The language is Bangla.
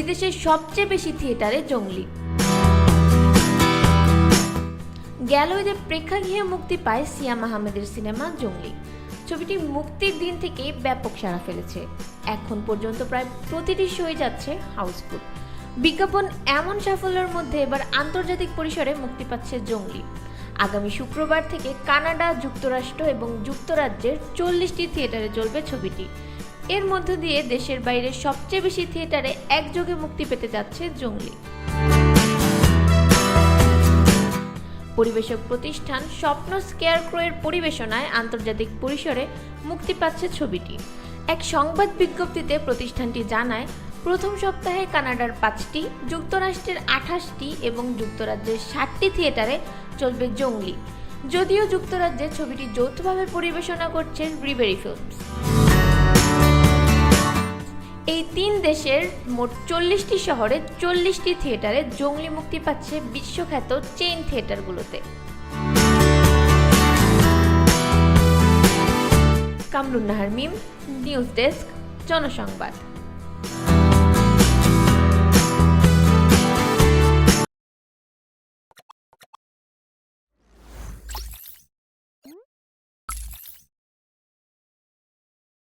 বিদেশের সবচেয়ে বেশি থিয়েটারে জঙ্গলি। গেল ঈদে প্রেক্ষাগৃহে মুক্তি পায় সিয়াম আহমেদের সিনেমা জঙ্গলি। ছবিটি মুক্তির দিন থেকেই ব্যাপক সাড়া ফেলেছে। এখন পর্যন্ত প্রায় প্রতিটি শোয়ে যাচ্ছে হাউসফুল। বিজ্ঞাপন এমন সাফল্যের মধ্যে এবার আন্তর্জাতিক পরিসরে মুক্তি পাচ্ছে জঙ্গলি। আগামী শুক্রবার থেকে কানাডা, যুক্তরাষ্ট্র এবং যুক্তরাজ্যের চল্লিশটি থিয়েটারে চলবে ছবিটি। এর মধ্য দিয়ে দেশের বাইরে সবচেয়ে বেশি থিয়েটারে একযোগে মুক্তি পেতে যাচ্ছে জঙ্গলি। পরিবেশক প্রতিষ্ঠান স্বপ্ন স্কেয়ার ক্রোয়ের পরিবেশনায় আন্তর্জাতিক পরিসরে মুক্তি পাচ্ছে ছবিটি। এক সংবাদ বিজ্ঞপ্তিতে প্রতিষ্ঠানটি জানায়, প্রথম সপ্তাহে কানাডার পাঁচটি, যুক্তরাষ্ট্রের আঠাশটি এবং যুক্তরাজ্যের ষাটটি থিয়েটারে চলবে জঙ্গলি। যদিও যুক্তরাজ্যে ছবিটি যৌথভাবে পরিবেশনা করছে রিবেরি ফিল্মস এই তিন দেশের মোট চল্লিশটি শহরে চল্লিশটি থিয়েটারে জঙ্গলি মুক্তি পাচ্ছে বিশ্বখ্যাত চেইন থিয়েটারগুলোতে। Kamrun Nahar Mim, news desk, জনসংবাদ।